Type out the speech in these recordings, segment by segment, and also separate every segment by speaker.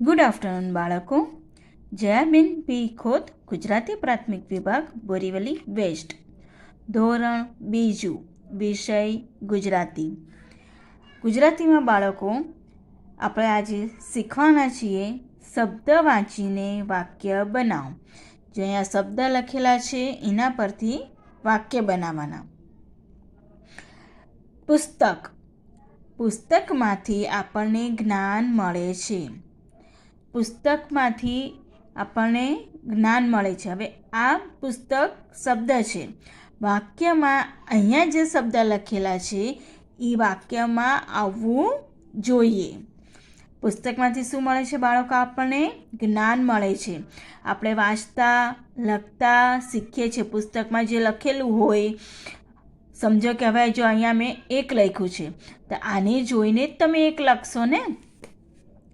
Speaker 1: Good afternoon બાળકો. જયાબેન પી ખોત ગુજરાતી પ્રાથમિક વિભાગ, બોરીવલી વેસ્ટ. ધોરણ બીજું, વિષય ગુજરાતી. ગુજરાતીમાં બાળકો, આપણે આજે શીખવાના છીએ શબ્દ વાંચીને વાક્ય બનાવો. જે અહીંયા શબ્દ લખેલા છે, એના પરથી વાક્ય બનાવવાના. પુસ્તક. પુસ્તકમાંથી આપણને જ્ઞાન મળે છે. પુસ્તકમાંથી આપણને જ્ઞાન મળે છે. હવે આ પુસ્તક શબ્દ છે. વાક્યમાં અહીંયા જે શબ્દ લખેલા છે એ વાક્યમાં આવવું જોઈએ. પુસ્તકમાંથી શું મળે છે બાળકો? આપણને જ્ઞાન મળે છે. આપણે વાંચતા, લખતા શીખીએ છીએ. પુસ્તકમાં જે લખેલું હોય, સમજો કે હવે જો અહીંયા મેં એક લખ્યું છે, તો આને જોઈને જ તમે એક લખશો ને?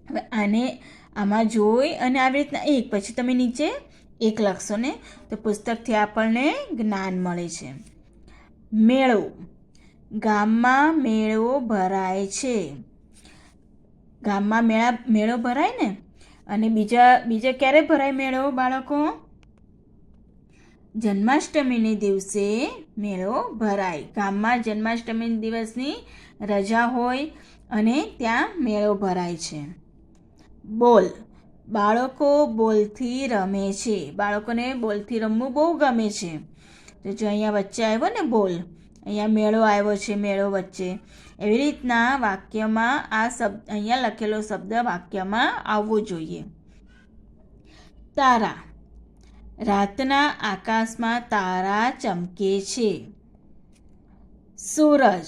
Speaker 1: હવે આને આમાં જોઈ અને આવી રીતના એક. પછી તમે નીચે એક લખશો ને, તો પુસ્તકથી આપણને જ્ઞાન મળે છે. મેળો. ગામમાં મેળો ભરાય છે. ગામમાં મેળા, મેળો ભરાય ને? અને બીજા બીજા ક્યારે ભરાય મેળો, બાળકો? જન્માષ્ટમીને દિવસે મેળો ભરાય. ગામમાં જન્માષ્ટમી દિવસની રજા હોય અને ત્યાં મેળો ભરાય છે. બોલ. બાળકો બોલથી રમે છે. બાળકોને બોલથી રમવું બહુ ગમે છે. તો જો અહીંયા વચ્ચે આવ્યો ને બોલ, અહીંયા મેળો આવ્યો છે, મેળો વચ્ચે. એવી રીતના વાક્યમાં આ શબ્દ અહીંયા લખેલો શબ્દ વાક્યમાં આવવો જોઈએ. તારા. રાતના આકાશમાં તારા ચમકે છે. સૂરજ.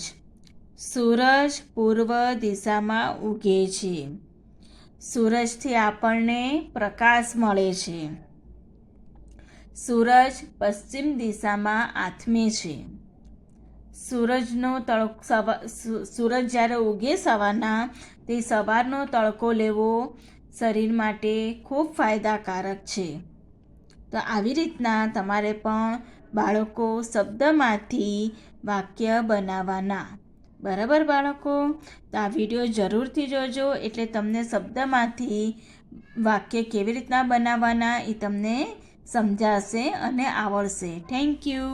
Speaker 1: સૂરજ પૂર્વ દિશામાં ઉગે છે. સૂરજથી આપણને પ્રકાશ મળે છે. સૂરજ પશ્ચિમ દિશામાં આથમે છે. સૂરજનો તડકો સવા સૂરજ જ્યારે ઉગે સવારના, તે સવારનો તડકો લેવો શરીર માટે ખૂબ ફાયદાકારક છે. તો આવી રીતના તમારે પણ બાળકો શબ્દમાંથી વાક્ય બનાવવાના બરાબર બાળકો? તો આ વીડિયો જરૂરથી જોજો, એટલે તમને શબ્દમાંથી વાક્ય કેવી રીતના બનાવવાના એ તમને સમજાશે અને આવડશે. Thank you